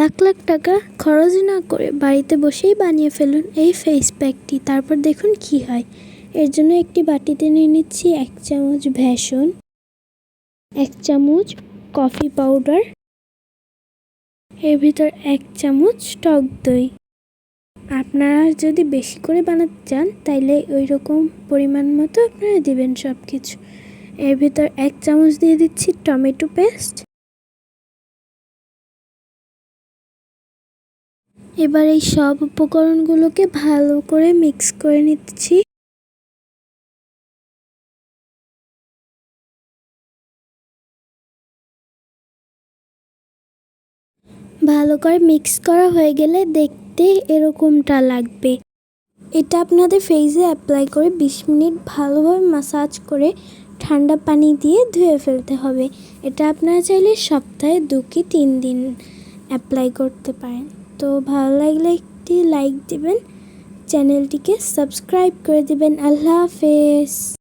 লাখ লাখ টাকা খরচ না করে বাড়িতে বসেই বানিয়ে ফেলুন এই ফেস প্যাকটি তারপর দেখুন কি হয়। এর জন্য একটি বাটিতে নিয়ে নিচ্ছি এক চামচ ভ্যাসন এক চামচ কফি পাউডার এর ভিতর এক চামচ টক দই। আপনারা যদি বেশি করে বানাতে চান, তাইলে ওই রকম পরিমাণ মতো আপনারা দিবেন সব কিছু এর ভিতর এক চামচ দিয়ে দিচ্ছি টমেটো পেস্ট এবার এই সব উপকরণগুলোকে ভালো করে মিক্স করে নিচ্ছি। ভালো করে মিক্স করা হয়ে গেলে দেখতে এরকমটা লাগবে। এটা আপনাদের ফেসে অ্যাপ্লাই করে বিশ মিনিট ভালোভাবে মাসাজ করে ঠান্ডা পানি দিয়ে ধুয়ে ফেলতে হবে। এটা আপনারা চাইলে সপ্তাহে দু কি তিন দিন অ্যাপ্লাই করতে পারেন। তো ভালো লাগলে একটি লাইক দিবেন চ্যানেলটিকে সাবস্ক্রাইব করে দিবেন। আল্লাহ হাফেজ।